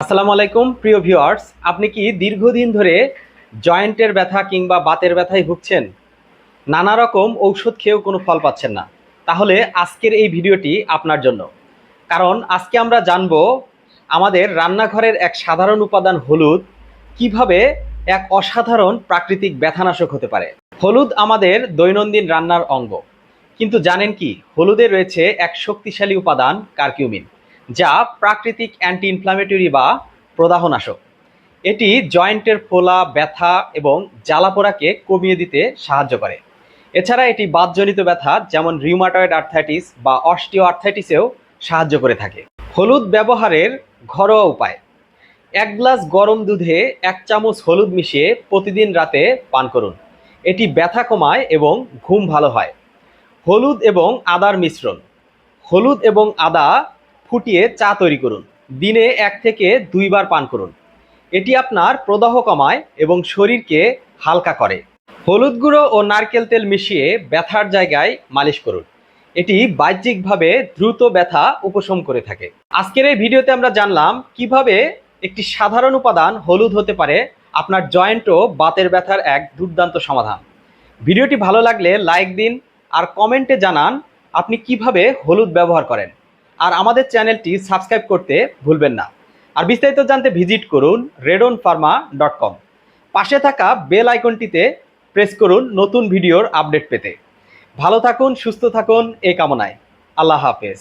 আসসালামু আলাইকুম, প্রিয় ভিউয়ার্স আপনি কি দীর্ঘদিন ধরে জয়েন্টের ব্যথা কিংবা বাতের ব্যথায় ভুগছেন? নানা রকম ঔষধ খেয়েও কোনো ফল পাচ্ছেন না। তাহলে আজকের এই ভিডিওটি আপনার জন্য। কারণ আজকে আমরা জানব আমাদের রান্নাঘরের এক সাধারণ উপাদান হলুদ কীভাবে এক অসাধারণ প্রাকৃতিক ব্যথানাশক হতে পারে। হলুদ আমাদের দৈনন্দিন রান্নার অঙ্গ। কিন্তু জানেন কি, হলুদে রয়েছে এক শক্তিশালী উপাদান, কার্কিউমিন। যা প্রাকৃতিক অ্যান্টি ইনফ্লামেটরি বা প্রদাহনাশক। এটি জয়েন্টের ফোলা, ব্যথা এবং জ্বালাপোড়াকে কমিয়ে দিতে সাহায্য করে। এছাড়া এটি বাতজনিত ব্যথা, যেমন রিউমাটয়েড আর্থাইটিস বা অস্টিও আর্থাইটিসেও সাহায্য করে থাকে। হলুদ ব্যবহারের ঘরোয়া উপায়। এক গ্লাস গরম দুধে এক চামচ হলুদ মিশিয়ে প্রতিদিন রাতে পান করুন। এটি ব্যথা কমায় এবং ঘুম ভালো হয়। হলুদ এবং আদার মিশ্রণ। হলুদ এবং আদা ফুটিয়ে চা তৈরি করুন। দিনে এক থেকে দুইবার পান করুন। এটি আপনার প্রদাহ কমায় এবং শরীরকে হালকা করে। হলুদ গুঁড়ো ও নারকেল তেল মিশিয়ে ব্যথার জায়গায় মালিশ করুন। এটি বাহ্যিকভাবে দ্রুত ব্যথা উপশম করে থাকে। আজকের এই ভিডিওতে আমরা জানলাম কীভাবে একটি সাধারণ উপাদান হলুদ হতে পারে আপনার জয়েন্ট ও বাতের ব্যথার এক দুর্দান্ত সমাধান। ভিডিওটি ভালো লাগলে লাইক দিন আর কমেন্টে জানান আপনি কীভাবে হলুদ ব্যবহার করেন। আর আমাদের চ্যানেলটি সাবস্ক্রাইব করতে ভুলবেন না। আর বিস্তারিত জানতে ভিজিট করুন রেডন ফার্মা ডট কম। পাশে থাকা বেল আইকনটিতে প্রেস করুন নতুন ভিডিওর আপডেট পেতে। ভালো থাকুন, সুস্থ থাকুন, এ কামনায়। আল্লাহ হাফেজ।